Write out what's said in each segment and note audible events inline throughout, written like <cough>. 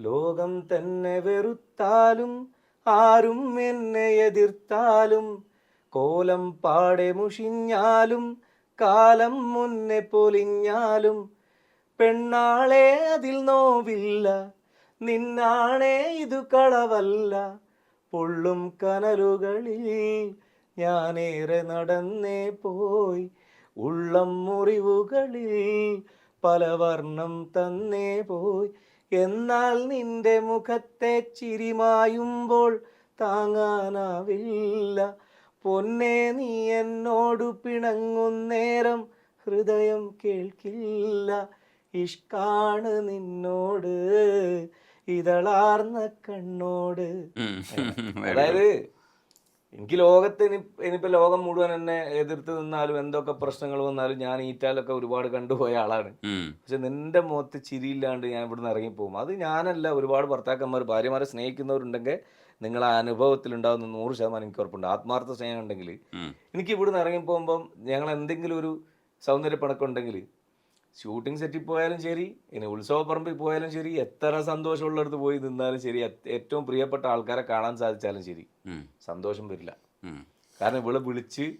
ലോകം തന്നെ വെറുത്താലും ആരും എന്നെ എതിർത്താലും കോലം പാടെ മുഷിഞ്ഞാലും കാലം മുന്നെ പൊലിഞ്ഞാലും പെണ്ണാളെ അതിൽ നോവില്ല നിന്നാണേ ഇതു കളവല്ല പൊള്ളും കനലുകളിൽ ഞാനേറെ നടന്നേ പോയി ഉള്ളം മുറിവുകളിൽ പല വർണം തന്നേ പോയി. എന്നാൽ നിന്റെ മുഖത്തെ ചിരിമായുമ്പോൾ താങ്ങാനാവില്ല. പൊന്നെ നീ എന്നോടു പിണങ്ങുന്നേരം ഹൃദയം കേൾക്കില്ല. ഇഷ്കാണ് നിന്നോട് ഇതളാർന്ന കണ്ണോട്. അതായത് എനിക്ക് ലോകത്ത് ഇനി ഇനിയിപ്പോൾ ലോകം മുഴുവൻ എന്നെ എതിർത്ത് നിന്നാലും എന്തൊക്കെ പ്രശ്നങ്ങൾ വന്നാലും ഞാൻ ഈറ്റാലൊക്കെ ഒരുപാട് കണ്ടുപോയ ആളാണ്. പക്ഷെ നിന്റെ മുഖത്ത് ചിരിയില്ലാണ്ട് ഞാൻ ഇവിടുന്ന് ഇറങ്ങിപ്പോകും. അത് ഞാനല്ല ഒരുപാട് ഭർത്താക്കന്മാർ ഭാര്യമാരെ സ്നേഹിക്കുന്നവരുണ്ടെങ്കിൽ അനുഭവത്തിൽ ഉണ്ടാകുന്ന നൂറ് ശതമാനം എനിക്ക് ഉറപ്പുണ്ട്. ആത്മാർത്ഥ സ്നേഹം ഉണ്ടെങ്കിൽ. എനിക്ക് ഇവിടുന്ന് ഇറങ്ങിപ്പോകുമ്പം ഞങ്ങൾ എന്തെങ്കിലും ഒരു സൗന്ദര്യപ്പണക്കം ഉണ്ടെങ്കിൽ ഷൂട്ടിംഗ് സെറ്റിൽ പോയാലും ശരി ഇനി ഉത്സവപ്പറമ്പിൽ പോയാലും ശരി എത്ര സന്തോഷമുള്ളിടത്ത് പോയി നിന്നാലും ശരി ഏറ്റവും പ്രിയപ്പെട്ട ആൾക്കാരെ കാണാൻ സാധിച്ചാലും ശരി. സന്തോഷം വരില്ല. കാരണം ഇവിടെ വിളിച്ച്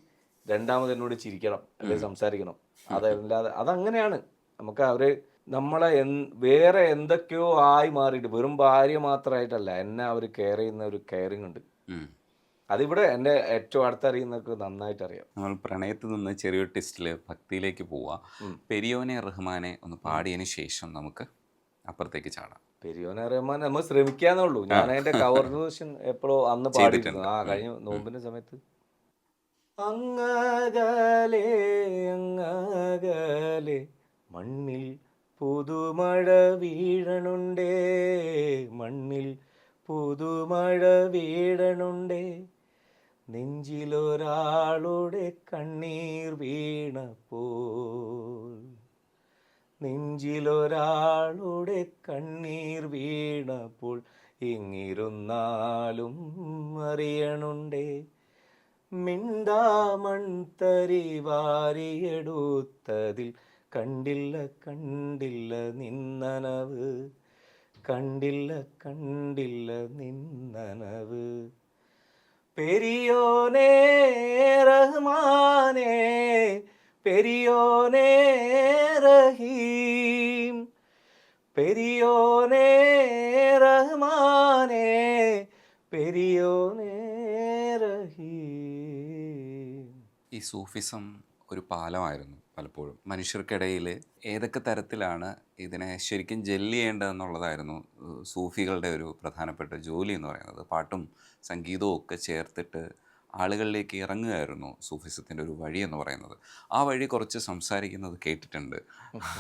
രണ്ടാമത് എന്നോട് ചിരിക്കണം അല്ലെങ്കിൽ സംസാരിക്കണം. അതല്ലാതെ അതങ്ങനെയാണ്. നമുക്ക് അവർ നമ്മളെ എൻ- വേറെ എന്തൊക്കെയോ ആയി മാറിയിട്ട് വെറും ഭാര്യ മാത്രമായിട്ടല്ല എന്നെ അവർ കെയർ ചെയ്യുന്ന ഒരു കെയറിങ് ഉണ്ട്. അതിവിടെ എന്റെ ഏറ്റവും അടുത്തറിയുന്നവർക്ക് നന്നായിട്ട് അറിയാം നമ്മൾ പ്രണയത്തിൽ നിന്ന് ചെറിയൊരു ടെസ്റ്റിൽ ഭക്തിയിലേക്ക് പോവാം. പെരിയോനെ റഹ്മാനെ ഒന്ന് പാടിയതിന് ശേഷം നമുക്ക് അപ്പുറത്തേക്ക് ചാടാം. പെരിയോനെ റഹ്മാൻ നമ്മൾ ശ്രമിക്കാന്നേ ഉള്ളൂ. ഞാൻ അതിന്റെ കവർ വേർഷൻ എപ്പോഴോ അന്ന് പാടിയിട്ടുണ്ട് ആ കഴിഞ്ഞ നോമ്പിന്റെ സമയത്ത്. അങ്ങകലെ അങ്ങകലെ മണ്ണിൽ പുതുമഴ വീഴണുണ്ടേ. മണ്ണിൽ പുതുമഴ വീഴണുണ്ടേ കണ്ണീർ വീണപ്പോൾ ഇങ്ങിരുന്നാലും അറിയണുണ്ടേ. മിണ്ടാമൺ തരി വാരിയെടുത്തതിൽ കണ്ടില്ല കണ്ടില്ല നിന്നനവ്. കണ്ടില്ല കണ്ടില്ല നിന്നനവ്. പെരിയോനേ റഹ്മാനേ പെരിയോനേ റഹീം. പെരിയോനേ റഹ്മാനേ പെരിയോനേ ഈ സൂഫിസം ഒരു പാലമായിരുന്നു പലപ്പോഴും. മനുഷ്യർക്കിടയിൽ ഏതൊക്കെ തരത്തിലാണ് ഇതിനെ ശരിക്കും ജെല്ലി ചെയ്യേണ്ടതെന്നുള്ളതായിരുന്നു സൂഫികളുടെ ഒരു പ്രധാനപ്പെട്ട ജോലി എന്ന് പറയുന്നത്. പാട്ടും സംഗീതവും ഒക്കെ ചേർത്തിട്ട് ആളുകളിലേക്ക് ഇറങ്ങുകയായിരുന്നു സൂഫിസത്തിന്റെ ഒരു വഴി എന്ന് പറയുന്നത്. ആ വഴി കുറച്ച് സംസാരിക്കുന്നത് കേട്ടിട്ടുണ്ട്.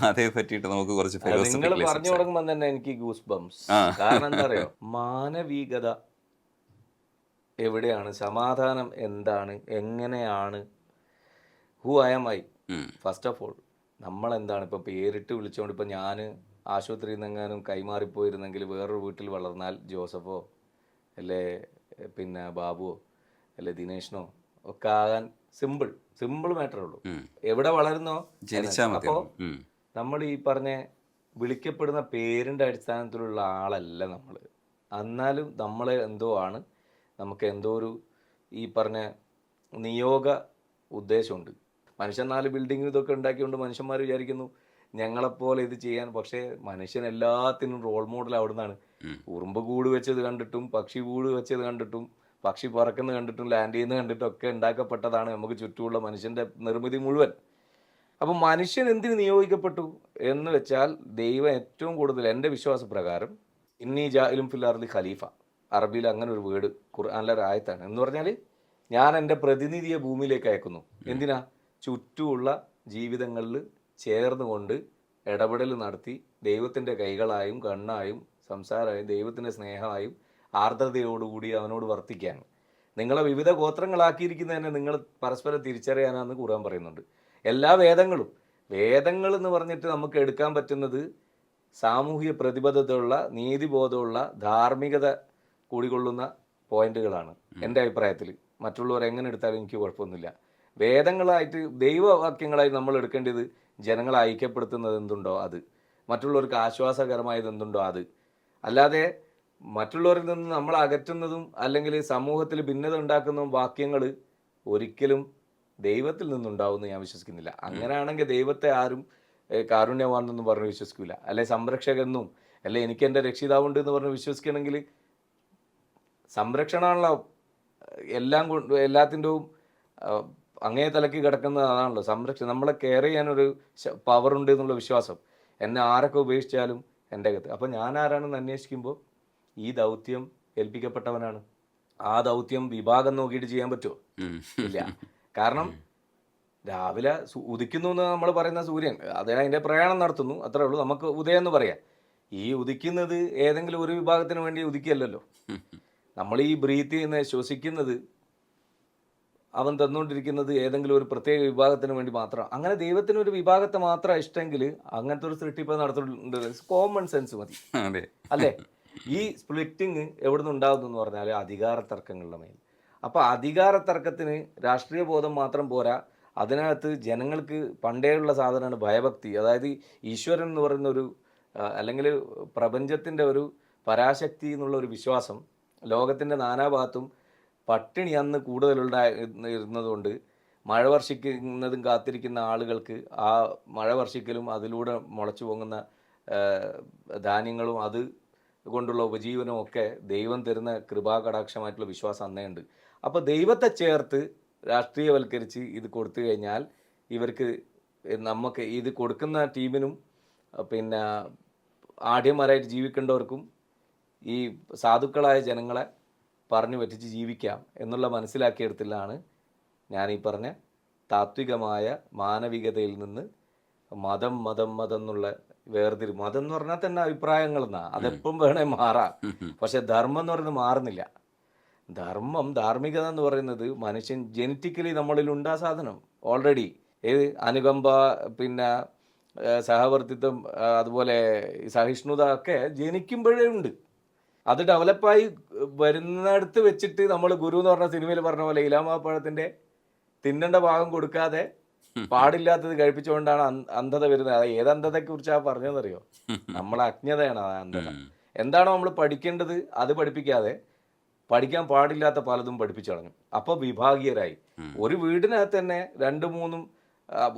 അതേ പറ്റിയിട്ട് നമുക്ക് കുറച്ച് നിങ്ങൾ പറഞ്ഞു. തുടങ്ങുമ്പോൾ തന്നെ എനിക്ക് ഗൂസ് ബംസ് കാരണം എന്താ അറിയോ? മാനവികത എവിടെയാണ്? സമാധാനം എന്താണ്? എങ്ങനെയാണ്? Who I am I first of all നമ്മൾ എന്താണ് ഇപ്പോൾ പേരിട്ട് വിളിച്ചുകൊണ്ട് ഇപ്പോൾ ഞാൻ ആശുപത്രിയിൽ നിന്നെങ്ങാനും കൈമാറിപ്പോയിരുന്നെങ്കിൽ വേറൊരു വീട്ടിൽ വളർന്നാൽ ജോസഫോ അല്ലേ പിന്നെ ബാബുവോ അല്ലെ ദിനേഷിനോ? ഒക്കെ ആകാൻ സിമ്പിൾ. സിമ്പിൾ മാറ്ററേ ഉള്ളൂ. എവിടെ വളരുന്നോ? ജനിച്ചാൽ അപ്പോൾ നമ്മൾ ഈ പറഞ്ഞ വിളിക്കപ്പെടുന്ന പേരിന്റെ അടിസ്ഥാനത്തിലുള്ള ആളല്ല നമ്മൾ എന്നാലും നമ്മൾ എന്തോ ആണ്. നമുക്ക് എന്തോ ഒരു ഈ പറഞ്ഞ നിയോഗ ഉദ്ദേശമുണ്ട്. മനുഷ്യൻ നാല് ബിൽഡിംഗ് ഇതൊക്കെ ഉണ്ടാക്കിക്കൊണ്ട് മനുഷ്യന്മാർ വിചാരിക്കുന്നു ഞങ്ങളെപ്പോലെ ഇത് ചെയ്യാൻ. പക്ഷേ മനുഷ്യൻ എല്ലാത്തിനും റോൾ മോഡൽ അവിടുന്നാണ്. ഉറുമ്പ് കൂട് വെച്ചത് കണ്ടിട്ടും പക്ഷി കൂട് വെച്ചത് കണ്ടിട്ടും പക്ഷി പറക്കുന്നത് കണ്ടിട്ടും ലാൻഡ് ചെയ്യുന്നത് കണ്ടിട്ടും ഒക്കെ ഉണ്ടാക്കപ്പെട്ടതാണ് നമുക്ക് ചുറ്റുമുള്ള മനുഷ്യന്റെ നിർമ്മിതി മുഴുവൻ. അപ്പം മനുഷ്യൻ എന്തിനു നിയോഗിക്കപ്പെട്ടു എന്ന് വെച്ചാൽ ദൈവം ഏറ്റവും കൂടുതൽ എന്റെ വിശ്വാസപ്രകാരം ഇന്നി ജാലും ഫില്ലാർലി ഖലീഫ അറബിയിൽ അങ്ങനെ ഒരു വീട് ഖുർആാനിലെ ആയത്താണ്. എന്ന് പറഞ്ഞാൽ ഞാൻ എന്റെ പ്രതിനിധിയെ ഭൂമിയിലേക്ക് അയക്കുന്നു. എന്തിനാ? ചുറ്റുമുള്ള ജീവിതങ്ങളിൽ ചേർന്നുകൊണ്ട് ഇടപെടൽ നടത്തി ദൈവത്തിന്റെ കൈകളായും കണ്ണായും സംസാരമായും ദൈവത്തിന്റെ സ്നേഹമായും ആർദ്രതയോടുകൂടി അവനോട് വർത്തിക്കാൻ. നിങ്ങളെ വിവിധ ഗോത്രങ്ങളാക്കിയിരിക്കുന്നതിനെ നിങ്ങൾ പരസ്പരം തിരിച്ചറിയാനാണെന്ന് കൂടാൻ പറയുന്നുണ്ട്. എല്ലാ വേദങ്ങളും വേദങ്ങൾ എന്ന് പറഞ്ഞിട്ട് നമുക്ക് എടുക്കാൻ പറ്റുന്നത് സാമൂഹിക പ്രതിബദ്ധതയുള്ള നീതിബോധമുള്ള ധാർമ്മികത കൂടികൊള്ളുന്ന പോയിന്റുകളാണ് എന്റെ അഭിപ്രായത്തിൽ മറ്റുള്ളവർ എങ്ങനെ എടുത്താലും എനിക്ക് കുഴപ്പമൊന്നുമില്ല. വേദങ്ങളായിട്ട് ദൈവവാക്യങ്ങളായി നമ്മൾ എടുക്കേണ്ടത് ജനങ്ങളെ ഐക്യപ്പെടുത്തുന്നത് എന്തുണ്ടോ അത്. മറ്റുള്ളവർക്ക് ആശ്വാസകരമായത് എന്തുണ്ടോ അത്. അല്ലാതെ മറ്റുള്ളവരിൽ നിന്ന് നമ്മൾ അകറ്റുന്നതും അല്ലെങ്കിൽ സമൂഹത്തിൽ ഭിന്നത ഉണ്ടാക്കുന്നതും വാക്യങ്ങൾ ഒരിക്കലും ദൈവത്തിൽ നിന്നുണ്ടാവുമെന്ന് ഞാൻ വിശ്വസിക്കുന്നില്ല. അങ്ങനെയാണെങ്കിൽ ദൈവത്തെ ആരും കാരുണ്യവാണെന്നൊന്നും പറഞ്ഞ് വിശ്വസിക്കില്ല അല്ലെ സംരക്ഷകനെന്നും അല്ലെ എനിക്ക് എന്റെ രക്ഷിതാവുണ്ട് എന്ന് പറഞ്ഞ് വിശ്വസിക്കണമെങ്കിൽ സംരക്ഷണമാണല്ലോ എല്ലാം കൊണ്ട് എല്ലാത്തിന്റെയും അങ്ങേ തലക്ക് കിടക്കുന്നത് അതാണല്ലോ സംരക്ഷണം നമ്മളെ കെയർ ചെയ്യാനൊരു പവർ ഉണ്ട് എന്നുള്ള വിശ്വാസം എന്നെ ആരൊക്കെ ഉപേക്ഷിച്ചാലും എന്റെ അകത്ത്. അപ്പോൾ ഞാൻ ആരാണെന്ന് അന്വേഷിക്കുമ്പോൾ ഈ ദൗത്യം ഏൽപ്പിക്കപ്പെട്ടവനാണ്. ആ ദൗത്യം വിഭാഗം നോക്കിയിട്ട് ചെയ്യാൻ പറ്റുമോ. ഇല്ല. കാരണം രാവിലെ ഉദിക്കുന്നു എന്ന് നമ്മൾ പറയുന്ന സൂര്യൻ അത് അതിന്റെ പ്രയാണം നടത്തുന്നു. അത്രേ ഉള്ളൂ. നമുക്ക് ഉദയം എന്ന് പറയാം. ഈ ഉദിക്കുന്നത് ഏതെങ്കിലും ഒരു വിഭാഗത്തിന് വേണ്ടി ഉദിക്കല്ലല്ലോ നമ്മൾ ഈ ബ്രീത്ത് ചെയ്യുന്ന ശ്വസിക്കുന്നത് അവൻ തന്നുകൊണ്ടിരിക്കുന്നത് ഏതെങ്കിലും ഒരു പ്രത്യേക വിഭാഗത്തിന് വേണ്ടി മാത്രം. അങ്ങനെ ദൈവത്തിന് ഒരു വിഭാഗത്തെ മാത്രം ഇഷ്ടമെങ്കിൽ അങ്ങനത്തെ ഒരു സൃഷ്ടിപ്പ് നടത്തുന്നുണ്ട് കോമൺ സെൻസ് മതി. അല്ലേ? ഈ സ്പ്ലിറ്റിങ് എവിടെ നിന്ന് ഉണ്ടാകുന്നു എന്ന് പറഞ്ഞാൽ അധികാര തർക്കങ്ങളുടെ മേൽ. അപ്പോൾ അധികാര തർക്കത്തിന് രാഷ്ട്രീയ ബോധം മാത്രം പോരാ അതിനകത്ത് ജനങ്ങൾക്ക് പണ്ടേയുള്ള സാധനമാണ് ഭയഭക്തി. അതായത് ഈശ്വരൻ എന്ന് പറയുന്ന ഒരു അല്ലെങ്കിൽ പ്രപഞ്ചത്തിന്റെ ഒരു പരാശക്തി എന്നുള്ള ഒരു വിശ്വാസം ലോകത്തിന്റെ നാനാഭാഗത്തും പട്ടിണി അന്ന് കൂടുതലുണ്ടായിരുന്നതുകൊണ്ട് മഴ വർഷിക്കുന്നതും കാത്തിരിക്കുന്ന ആളുകൾക്ക് ആ മഴ വർഷിക്കലും അതിലൂടെ മുളച്ചു പൊങ്ങുന്ന ധാന്യങ്ങളും അത് കൊണ്ടുള്ള ഉപജീവനവും ഒക്കെ ദൈവം തരുന്ന കൃപാകടാക്ഷമായിട്ടുള്ള വിശ്വാസം അന്നേയുണ്ട്. അപ്പോൾ ദൈവത്തെ ചേർത്ത് രാഷ്ട്രീയവൽക്കരിച്ച് ഇത് കൊടുത്തു കഴിഞ്ഞാൽ ഇവർക്ക് നമുക്ക് ഇത് കൊടുക്കുന്ന ടീമിനും പിന്നെ ആഢ്യന്മാരായിട്ട് ജീവിക്കേണ്ടവർക്കും ഈ സാധുക്കളായ ജനങ്ങളെ പറഞ്ഞു പറ്റിച്ച് ജീവിക്കാം എന്നുള്ള മനസ്സിലാക്കിയെടുത്തിലാണ് ഞാൻ ഈ പറഞ്ഞ താത്വികമായ മാനവികതയിൽ നിന്ന് മതം മതം മതം എന്നുള്ള വേർതിരി മതം എന്ന് പറഞ്ഞാൽ തന്നെ അഭിപ്രായങ്ങൾ എന്നാ. അതെപ്പം വേണേ മാറാം. പക്ഷെ ധർമ്മം എന്ന് പറയുന്നത് മാറുന്നില്ല. ധർമ്മം ധാർമ്മികത എന്ന് പറയുന്നത് മനുഷ്യൻ ജനറ്റിക്കലി നമ്മളിൽ ഉണ്ടാ സാധനം. ഓൾറെഡി ഏത് അനുകമ്പ പിന്നെ സഹവർത്തിത്വം അതുപോലെ സഹിഷ്ണുത ഒക്കെ ജനിക്കുമ്പോഴേ ഉണ്ട്. അത് ഡെവലപ്പായി വരുന്നിടത്ത് വെച്ചിട്ട് നമ്മൾ ഗുരു എന്ന് പറഞ്ഞ സിനിമയിൽ പറഞ്ഞ പോലെ ഇലാമാപ്പഴത്തിന്റെ തിന്നേണ്ട ഭാഗം കൊടുക്കാതെ പാടില്ലാത്തത് കഴിപ്പിച്ചുകൊണ്ടാണ് അന്ധത വരുന്നത്. അത് ഏത് അന്ധതയെ കുറിച്ചാണ് പറഞ്ഞതെന്നറിയോ? നമ്മളെ അജ്ഞതയാണ് ആ അന്ധത. എന്താണോ നമ്മൾ പഠിക്കേണ്ടത് അത് പഠിപ്പിക്കാതെ പഠിക്കാൻ പാടില്ലാത്ത പലതും പഠിപ്പിച്ചു കളഞ്ഞു. അപ്പോൾ വിഭാഗീയരായി. ഒരു വീടിനകത്ത് തന്നെ രണ്ടു മൂന്നും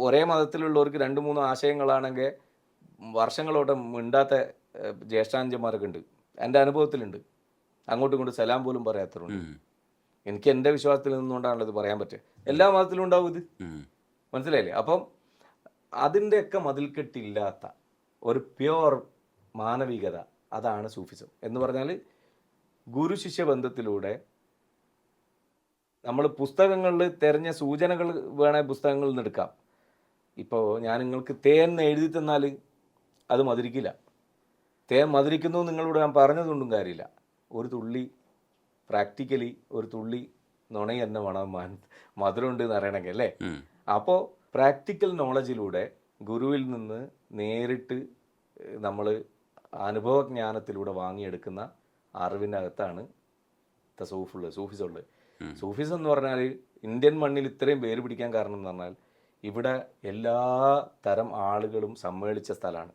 ഒരേ മതത്തിലുള്ളവർക്ക് രണ്ടു മൂന്നും ആശയങ്ങളാണെങ്കിൽ വർഷങ്ങളോടെ മിണ്ടാത്ത ജ്യേഷ്ഠാനുജന്മാരൊക്കെ ഉണ്ട്. എന്റെ അനുഭവത്തിലുണ്ട്. അങ്ങോട്ടും ഇങ്ങോട്ടും സലാം പോലും പറയാത്തവരുണ്ട്. എനിക്ക് എന്റെ വിശ്വാസത്തിൽ നിന്നുകൊണ്ടാണല്ലോ ഇത് പറയാൻ പറ്റുക. എല്ലാ മതത്തിലും ഉണ്ടാവും ഇത്. മനസ്സിലായില്ലേ? അപ്പം അതിന്റെയൊക്കെ മതിൽക്കെട്ടില്ലാത്ത ഒരു പ്യുവർ മാനവികത അതാണ് സൂഫിസം. എന്ന് പറഞ്ഞാൽ ഗുരു ശിഷ്യ ബന്ധത്തിലൂടെ നമ്മൾ പുസ്തകങ്ങളിൽ തിരഞ്ഞ സൂചനകൾ വേണേ പുസ്തകങ്ങളിൽ നിന്ന് എടുക്കാം. ഇപ്പോൾ ഞാൻ നിങ്ങൾക്ക് തേൻ എഴുതി തന്നാൽ അത് മധുരിക്കില്ല. തേൻ മധുരിക്കുന്നു നിങ്ങളോട് ഞാൻ പറഞ്ഞതുകൊണ്ടും കാര്യമില്ല. ഒരു തുള്ളി പ്രാക്ടിക്കലി ഒരു തുള്ളി നുണയെന്നെ വേണം മധുരമുണ്ട് എന്ന് അറിയണമെങ്കിൽ അല്ലേ? അപ്പോൾ പ്രാക്ടിക്കൽ നോളജിലൂടെ ഗുരുവിൽ നിന്ന് നേരിട്ട് നമ്മൾ അനുഭവജ്ഞാനത്തിലൂടെ വാങ്ങിയെടുക്കുന്ന അറിവിനകത്താണ് തസൂഫുള്ളത് സൂഫിസുള്ളത് സൂഫിസം എന്ന് പറഞ്ഞാൽ ഇന്ത്യൻ മണ്ണിൽ ഇത്രയും പേര് പിടിക്കാൻ കാരണം എന്ന് പറഞ്ഞാൽ ഇവിടെ എല്ലാ തരം ആളുകളും സമ്മേളിച്ച സ്ഥലമാണ്.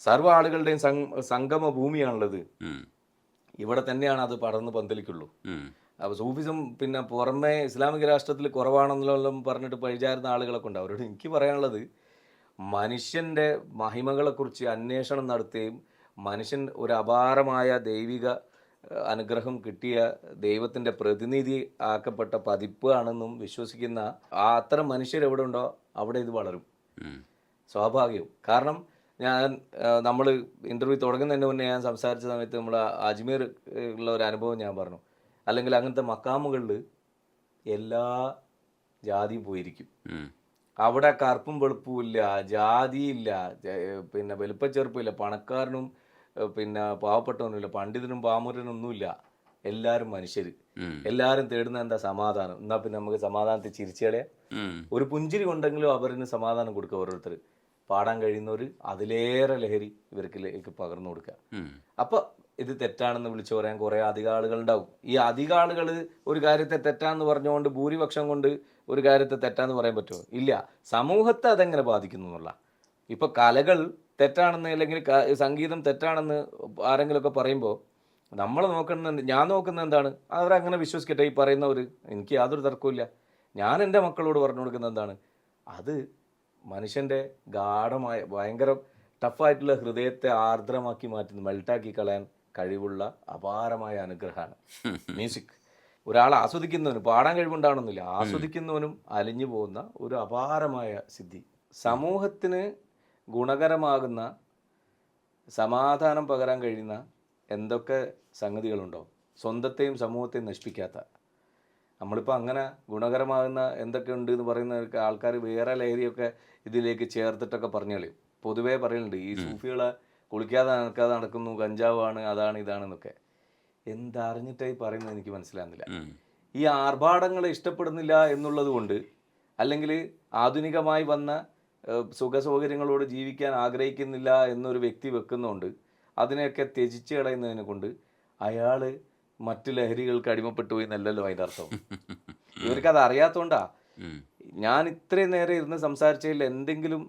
സർവ ആളുകളുടെയും സംഗമ ഭൂമിയാണുള്ളത് ഇവിടെ തന്നെയാണ് അത് പടർന്ന് പന്തലിക്കുള്ളൂ. അപ്പോൾ സൂഫിസം പിന്നെ പുറമെ ഇസ്ലാമിക രാഷ്ട്രത്തിൽ കുറവാണെന്നെല്ലാം പറഞ്ഞിട്ട് പഴിചാരുന്ന ആളുകളൊക്കെ ഉണ്ട്. അവരോട് എനിക്ക് പറയാനുള്ളത് മനുഷ്യന്റെ മഹിമകളെക്കുറിച്ച് അന്വേഷണം നടത്തുകയും മനുഷ്യൻ ഒരു അപാരമായ ദൈവിക അനുഗ്രഹം കിട്ടിയ ദൈവത്തിന്റെ പ്രതിനിധി ആക്കപ്പെട്ട പതിപ്പാണെന്നും വിശ്വസിക്കുന്ന ആ അത്തരം മനുഷ്യരെവിടെ ഉണ്ടോ അവിടെ ഇത് വളരും. സ്വാഭാവികം കാരണം ഞാൻ നമ്മൾ ഇന്റർവ്യൂ തുടങ്ങുന്നതിന് മുന്നേ ഞാൻ സംസാരിച്ച സമയത്ത് നമ്മൾ അജ്മീർ ഉള്ള ഒരു അനുഭവം ഞാൻ പറഞ്ഞു. അല്ലെങ്കിൽ അങ്ങനത്തെ മക്കാമുകളിൽ എല്ലാ ജാതിയും പോയിരിക്കും. അവിടെ കറുപ്പും വെളുപ്പും ഇല്ല ജാതിയില്ല പിന്നെ വലുപ്പച്ചെറുപ്പില്ല പണക്കാരനും പിന്നെ പാവപ്പെട്ടവനും ഇല്ല പണ്ഡിതനും പാമുരനൊന്നുമില്ല എല്ലാരും മനുഷ്യർ എല്ലാരും തേടുന്ന എന്താ സമാധാനം? എന്നാ പിന്നെ നമുക്ക് സമാധാനത്തെ ചിരിച്ചേടെ ഒരു പുഞ്ചിരി ഉണ്ടെങ്കിലും അവരിന് സമാധാനം കൊടുക്കുക ഓരോരുത്തർ പാടാൻ കഴിയുന്നവർ അതിലേറെ ലഹരി ഇവർക്ക് പകർന്നു കൊടുക്കുക. അപ്പോൾ ഇത് തെറ്റാണെന്ന് വിളിച്ചു പറയാൻ കുറേ അധിക ആളുകൾ ഉണ്ടാവും. ഈ അധിക ആളുകൾ ഒരു കാര്യത്തെ തെറ്റാന്ന് പറഞ്ഞുകൊണ്ട് ഭൂരിപക്ഷം കൊണ്ട് ഒരു കാര്യത്തെ തെറ്റാന്ന് പറയാൻ പറ്റുമോ? ഇല്ല. സമൂഹത്തെ അതെങ്ങനെ ബാധിക്കുന്നു എന്നുള്ള. ഇപ്പോൾ കലകൾ തെറ്റാണെന്ന് അല്ലെങ്കിൽ സംഗീതം തെറ്റാണെന്ന് ആരെങ്കിലുമൊക്കെ പറയുമ്പോൾ നമ്മൾ നോക്കുന്ന ഞാൻ നോക്കുന്നത് എന്താണ്? അവരങ്ങനെ വിശ്വസിക്കട്ടെ ഈ പറയുന്നവർ എനിക്ക് യാതൊരു തർക്കമില്ല ഞാൻ എന്റെ മക്കളോട് പറഞ്ഞു കൊടുക്കുന്നത് എന്താണ്? അത് മനുഷ്യന്റെ ഗാഠമായ ഭയങ്കര ടഫായിട്ടുള്ള ഹൃദയത്തെ ആർദ്രമാക്കി മാറ്റുന്ന മെൽട്ടാക്കി കളയാൻ കഴിവുള്ള അപാരമായ അനുഗ്രഹമാണ്. മ്യൂസിക് ഒരാൾ ആസ്വദിക്കുന്നവനും പാടാൻ കഴിവുണ്ടാവണമെന്നില്ല. ആസ്വദിക്കുന്നവനും അലിഞ്ഞു പോകുന്ന ഒരു അപാരമായ സിദ്ധി. സമൂഹത്തിന് ഗുണകരമാകുന്ന സമാധാനം പകരാൻ കഴിയുന്ന എന്തൊക്കെ സംഗതികളുണ്ടോ? സ്വന്തത്തെയും സമൂഹത്തെയും നശിപ്പിക്കാത്ത. നമ്മളിപ്പോൾ അങ്ങനെ ഗുണകരമാകുന്ന എന്തൊക്കെ ഉണ്ട് എന്ന് പറയുന്ന ആൾക്കാർ വേറെ ലഹരിയൊക്കെ ഇതിലേക്ക് ചേർത്തിട്ടൊക്കെ പറഞ്ഞു കളയും പൊതുവേ പറയുന്നുണ്ട് ഈ സൂഫികളെ കുളിക്കാതെ നടക്കാതെ നടക്കുന്നു കഞ്ചാവാണ് അതാണ് ഇതാണെന്നൊക്കെ എന്തറിഞ്ഞിട്ടായി പറയുന്നത് എനിക്ക് മനസ്സിലാകുന്നില്ല. ഈ ആർഭാടങ്ങളെ ഇഷ്ടപ്പെടുന്നില്ല എന്നുള്ളത് കൊണ്ട് അല്ലെങ്കിൽ ആധുനികമായി വന്ന സുഖ സുഖസൗകര്യങ്ങളോട് ജീവിക്കാൻ ആഗ്രഹിക്കുന്നില്ല എന്നൊരു വ്യക്തി വെക്കുന്നതുകൊണ്ട് അതിനെയൊക്കെ ത്യജിച്ച് കളയുന്നതിനെ കൊണ്ട് അയാൾ മറ്റു ലഹരികൾക്ക് അടിമപ്പെട്ടു പോയി എന്നല്ലല്ലോ അതിന്റെ അർത്ഥം. <laughs> ഇവർക്ക് അത് അറിയാത്തോണ്ടാ ഞാൻ ഇത്രയും നേരം ഇരുന്ന് സംസാരിച്ചതിൽ എന്തെങ്കിലും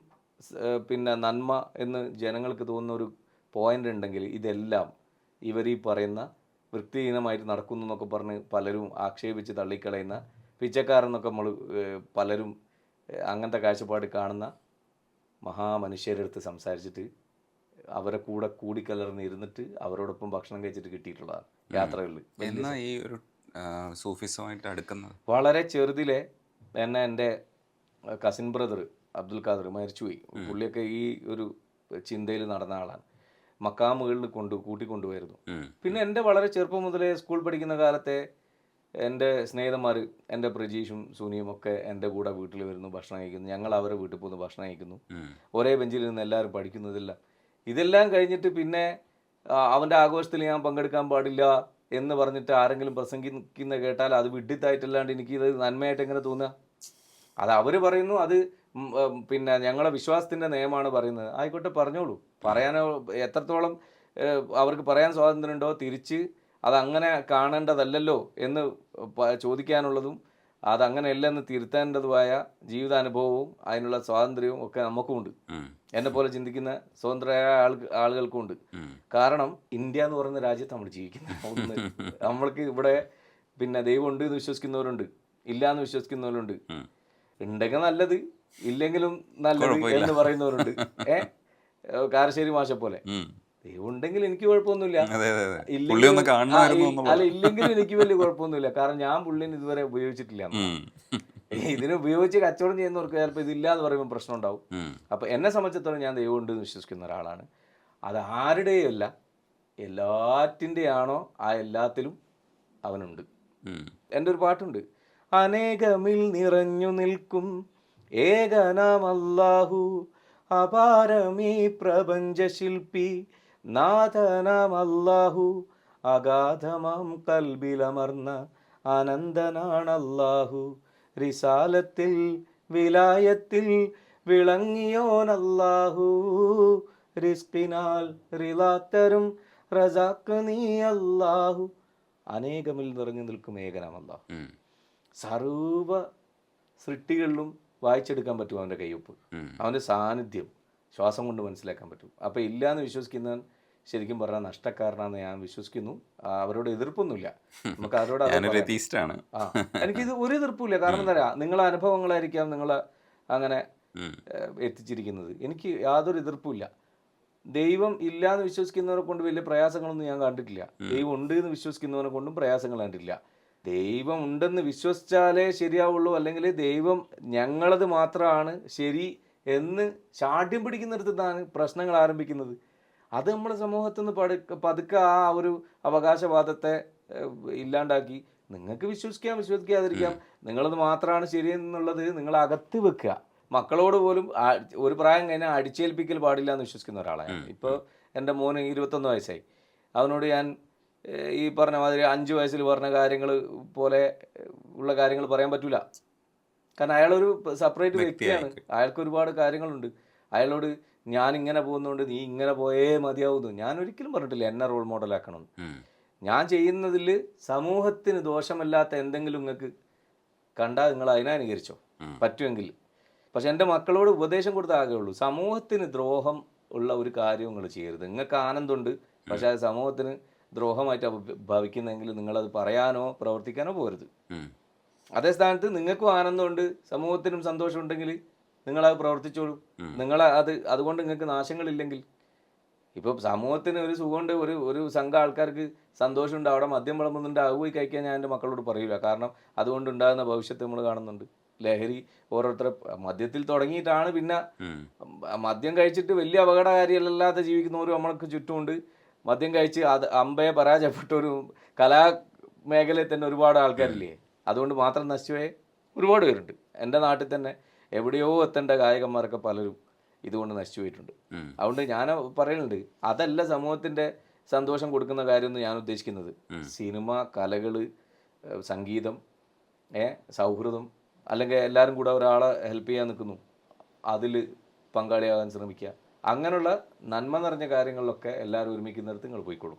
പിന്നെ നന്മ എന്ന് ജനങ്ങൾക്ക് തോന്നുന്ന ഒരു പോയിന്റ് ഉണ്ടെങ്കിൽ ഇതെല്ലാം ഇവർ ഈ പറയുന്ന വൃത്തിഹീനമായിട്ട് നടക്കുന്നു എന്നൊക്കെ പറഞ്ഞ് പലരും ആക്ഷേപിച്ച് തള്ളിക്കളയുന്ന പിച്ചക്കാരെന്നൊക്കെ നമ്മൾ പലരും അങ്ങനത്തെ കാഴ്ചപ്പാട് കാണുന്ന മഹാമനുഷ്യരെടുത്ത് സംസാരിച്ചിട്ട് അവരെ കൂടെ കൂടിക്കലർന്ന് ഇരുന്നിട്ട് അവരോടൊപ്പം ഭക്ഷണം കഴിച്ചിട്ട് കിട്ടിയിട്ടുള്ളതാണ് യാത്രകളിൽ എന്നാ ഈ ഒരു സൂഫിസമായിട്ട് അടുക്കുന്നത്? വളരെ ചെറുതിലെ എന്നെ എന്റെ കസിൻ ബ്രദർ അബ്ദുൽ ഖാദർ മരിച്ചുപോയി പുള്ളിയൊക്കെ ഈ ഒരു ചിന്തയിൽ നടന്ന ആളാണ്. മക്കാമുകളിൽ കൊണ്ട് കൂട്ടിക്കൊണ്ടുപോയിരുന്നു. പിന്നെ എന്റെ വളരെ ചെറുപ്പം മുതലേ സ്കൂൾ പഠിക്കുന്ന കാലത്തെ എന്റെ സ്നേഹിതന്മാർ എന്റെ പ്രജീഷും സുനിയും ഒക്കെ എന്റെ കൂടെ വീട്ടിൽ വരുന്നു ഭക്ഷണം കഴിക്കുന്നു. ഞങ്ങൾ അവരെ വീട്ടിൽ പോകുന്നു ഭക്ഷണം കഴിക്കുന്നു. ഒരേ ബെഞ്ചിൽ നിന്ന് എല്ലാവരും പഠിക്കുന്നതില്ല. ഇതെല്ലാം കഴിഞ്ഞിട്ട് പിന്നെ അവന്റെ ആഘോഷത്തിൽ ഞാൻ പങ്കെടുക്കാൻ പാടില്ല എന്ന് പറഞ്ഞിട്ട് ആരെങ്കിലും പ്രസംഗിക്കുന്ന കേട്ടാൽ അത് വിഡിത്തായിട്ടല്ലാണ്ട് എനിക്ക് ഇത് നന്മയായിട്ട് എങ്ങനെ തോന്നുക? അത് അവർ പറയുന്നു അത് പിന്നെ ഞങ്ങളെ വിശ്വാസത്തിന്റെ നിയമമാണ് പറയുന്നത്. ആയിക്കോട്ടെ പറഞ്ഞോളൂ. പറയാനോ എത്രത്തോളം അവർക്ക് പറയാൻ സ്വാതന്ത്ര്യമുണ്ടോ തിരിച്ച് അതങ്ങനെ കാണേണ്ടതല്ലല്ലോ എന്ന് ചോദിക്കാനുള്ളതും അതങ്ങനെയല്ലെന്ന് തിരുത്തേണ്ടതുമായ ജീവിതാനുഭവവും അതിനുള്ള സ്വാതന്ത്ര്യവും ഒക്കെ നമുക്കുമുണ്ട്. എന്നെ പോലെ ചിന്തിക്കുന്ന സ്വതന്ത്രരായ ആൾ ആളുകൾക്കും ഉണ്ട് കാരണം ഇന്ത്യ എന്ന് പറയുന്ന രാജ്യത്ത് നമ്മൾ ജീവിക്കുന്നു നമ്മൾക്ക് ഇവിടെ പിന്നെ ദൈവം ഉണ്ട് എന്ന് വിശ്വസിക്കുന്നവരുണ്ട്. ഇല്ല എന്ന് വിശ്വസിക്കുന്നവരുണ്ട്. ഉണ്ടെങ്കിൽ നല്ലത്. ഇല്ലെങ്കിലും നല്ലത് എന്ന് പറയുന്നവരുണ്ട്. <laughs> ഏ? കാരശ്ശേരി മാഷ പോലെ. ദൈവം ഉണ്ടെങ്കിൽ എനിക്ക് കുഴപ്പമൊന്നുമില്ല. അല്ല ഇല്ലെങ്കിലും എനിക്ക് വലിയ കുഴപ്പമൊന്നുമില്ല. കാരണം ഞാൻ പുള്ളിനെ ഇതുവരെ ഉപയോഗിച്ചിട്ടില്ല ഇതിനെ ഉപയോഗിച്ച് കച്ചവടം ചെയ്യുന്നവർക്ക് ചിലപ്പോൾ ഇതില്ല എന്ന് പറയുമ്പോൾ പ്രശ്നം ഉണ്ടാവും. അപ്പൊ എന്നെ സംബന്ധിച്ചിടത്തോളം ഞാൻ ദൈവം ഉണ്ട് എന്ന് വിശ്വസിക്കുന്ന ഒരാളാണ്. അത് ആരുടെയും അല്ല. എല്ലാറ്റിന്റെയാണോ ആ എല്ലാത്തിലും അവനുണ്ട്. എന്റെ ഒരു പാട്ടുണ്ട്. അനേകമിൽ നിറഞ്ഞു നിൽക്കും. ഏകനാമല്ലാഹു അപാരമീ പ്രപഞ്ചശില്പി നാഥനാമല്ലാഹു അഗാധമാം കൽബിലമർന്ന അനന്തനാണല്ലാഹു. റിസാലത്തിൽ വിലായത്തിൽ വിളങ്ങിയോനല്ലാഹു. റിസ്കിനാൽ റിലാത്തരും റസാക്ക് നീ അല്ലാഹു. അനേകമിൽ നിറഞ്ഞു നിൽക്കും ഏകനാമല്ലാഹു. അല്ലാഹു സർവ സൃഷ്ടികളിലും വായിച്ചെടുക്കാൻ പറ്റും അവന്റെ കയ്യൊപ്പ്. അവന്റെ സാന്നിധ്യം ശ്വാസം കൊണ്ട് മനസ്സിലാക്കാൻ പറ്റും. അപ്പോൾ ഇല്ല എന്ന് വിശ്വസിക്കുന്നവൻ ശരിക്കും പറഞ്ഞാൽ നഷ്ടക്കാരനാണെന്ന് ഞാൻ വിശ്വസിക്കുന്നു. അവരോട് എതിർപ്പൊന്നുമില്ല. നമുക്ക് അവരോട് ആ എനിക്കിത് ഒരു എതിർപ്പില്ല കാരണം എന്താ പറയുക നിങ്ങളെ അനുഭവങ്ങളായിരിക്കാം നിങ്ങൾ അങ്ങനെ എത്തിച്ചിരിക്കുന്നത്. എനിക്ക് യാതൊരു എതിർപ്പുമില്ല. ദൈവം ഇല്ല എന്ന് വിശ്വസിക്കുന്നവരെ കൊണ്ട് വലിയ പ്രയാസങ്ങളൊന്നും ഞാൻ കണ്ടിട്ടില്ല. ദൈവം ഉണ്ട് എന്ന് വിശ്വസിക്കുന്നവരെ കൊണ്ടും പ്രയാസങ്ങൾ കണ്ടിട്ടില്ല. ദൈവം ഉണ്ടെന്ന് വിശ്വസിച്ചാലേ ശരിയാവുള്ളൂ. അല്ലെങ്കിൽ ദൈവം ഞങ്ങളത് മാത്രമാണ് ശരി എന്ന് ശാഠ്യം പിടിക്കുന്നിടത്താണ് പ്രശ്നങ്ങൾ ആരംഭിക്കുന്നത്. അത് നമ്മുടെ സമൂഹത്തിൽ നിന്ന് പടു പതുക്കെ ആ ഒരു അവകാശവാദത്തെ ഇല്ലാണ്ടാക്കി. നിങ്ങൾക്ക് വിശ്വസിക്കാം വിശ്വസിക്കാതിരിക്കാം. നിങ്ങളത് മാത്രമാണ് ശരിയെന്നുള്ളത് നിങ്ങൾ അകത്ത് വെക്കുക. മക്കളോട് പോലും ഒരു പ്രായം കഴിഞ്ഞാൽ അടിച്ചേൽപ്പിക്കൽ പാടില്ല എന്ന് വിശ്വസിക്കുന്ന ഒരാളാണ് ഇപ്പോൾ എന്റെ മോന് ഇരുപത്തൊന്ന് വയസ്സായി. അവനോട് ഞാൻ ഈ പറഞ്ഞ മാതിരി അഞ്ച് വയസ്സിൽ പറഞ്ഞ കാര്യങ്ങൾ പോലെ ഉള്ള കാര്യങ്ങൾ പറയാൻ പറ്റൂല. കാരണം അയാളൊരു സെപ്പറേറ്റ് വ്യക്തിയാണ്. അയാൾക്ക് ഒരുപാട് കാര്യങ്ങളുണ്ട്. അയാളോട് ഞാൻ ഇങ്ങനെ പോകുന്നതുകൊണ്ട് നീ ഇങ്ങനെ പോയേ മതിയാവുന്നു. ഞാൻ ഒരിക്കലും പറഞ്ഞിട്ടില്ല എന്നെ റോൾ മോഡലാക്കണം ഉം. ഞാൻ ചെയ്യുന്നതിൽ സമൂഹത്തിന് ദോഷമല്ലാത്ത എന്തെങ്കിലും നിങ്ങൾക്ക് കണ്ടാൽ നിങ്ങൾ അതിനെ അനുകരിച്ചോ. പറ്റുമെങ്കിൽ പക്ഷെ എന്റെ മക്കളോട് ഉപദേശം കൊടുത്ത ആകെ ഉള്ളൂ. സമൂഹത്തിന് ദ്രോഹം ഉള്ള ഒരു കാര്യവും നിങ്ങൾ ചെയ്യരുത്. നിങ്ങൾക്ക് ആനന്ദമുണ്ട്. പക്ഷെ അത് സമൂഹത്തിന് ദ്രോഹമായിട്ട് ഭവിക്കുന്നെങ്കിൽ നിങ്ങളത് പറയാനോ പ്രവർത്തിക്കാനോ പോരുത്. അതേ സ്ഥാനത്ത് നിങ്ങൾക്കും ആനന്ദമുണ്ട് സമൂഹത്തിനും സന്തോഷമുണ്ടെങ്കിൽ നിങ്ങളത് പ്രവർത്തിച്ചോളൂ. നിങ്ങൾ അത് അതുകൊണ്ട് നിങ്ങൾക്ക് നാശങ്ങളില്ലെങ്കിൽ. ഇപ്പോൾ സമൂഹത്തിന് ഒരു സുഖമുണ്ട് ഒരു ഒരു സംഘം ആൾക്കാർക്ക് സന്തോഷമുണ്ട് അവിടെ മദ്യം വിളമ്പുന്നുണ്ട് അത് പോയി കഴിക്കാൻ ഞാൻ എന്റെ മക്കളോട് പറയില്ല കാരണം അതുകൊണ്ട് ഉണ്ടാകുന്ന ഭവിഷ്യത്ത് നമ്മൾ കാണുന്നുണ്ട്. ലഹരി ഓരോരുത്തരെ മദ്യത്തിൽ തുടങ്ങിയിട്ടാണ് പിന്നെ മദ്യം കഴിച്ചിട്ട് വലിയ അപകടകാരിയല്ലാതെ ജീവിക്കുന്നവരും നമ്മൾക്ക് ചുറ്റുമുണ്ട്. മദ്യം കഴിച്ച് അത് അമ്പയെ പരാജയപ്പെട്ട ഒരു കലാ മേഖലയിൽ തന്നെ ഒരുപാട് ആൾക്കാരില്ലേ? അതുകൊണ്ട് മാത്രം നശിച്ചുപോയ ഒരുപാട് പേരുണ്ട്. എന്റെ നാട്ടിൽ തന്നെ എവിടെയോ എത്തേണ്ട ഗായകന്മാരൊക്കെ പലരും ഇതുകൊണ്ട് നശിച്ചു പോയിട്ടുണ്ട് അതുകൊണ്ട് ഞാൻ പറയുന്നുണ്ട് അതല്ല സമൂഹത്തിന്റെ സന്തോഷം കൊടുക്കുന്ന കാര്യമൊന്നും ഞാൻ ഉദ്ദേശിക്കുന്നത്. സിനിമ കലകൾ സംഗീതം ഏ സൗഹൃദം അല്ലെങ്കിൽ എല്ലാവരും കൂടെ ഒരാളെ ഹെൽപ്പ് ചെയ്യാൻ നിൽക്കുന്നു. അതിൽ പങ്കാളിയാകാൻ ശ്രമിക്കുക. അങ്ങനെയുള്ള നന്മ നിറഞ്ഞ കാര്യങ്ങളിലൊക്കെ എല്ലാവരും ഒരുമിക്കുന്നിടത്ത് നിങ്ങൾ പോയിക്കോളും.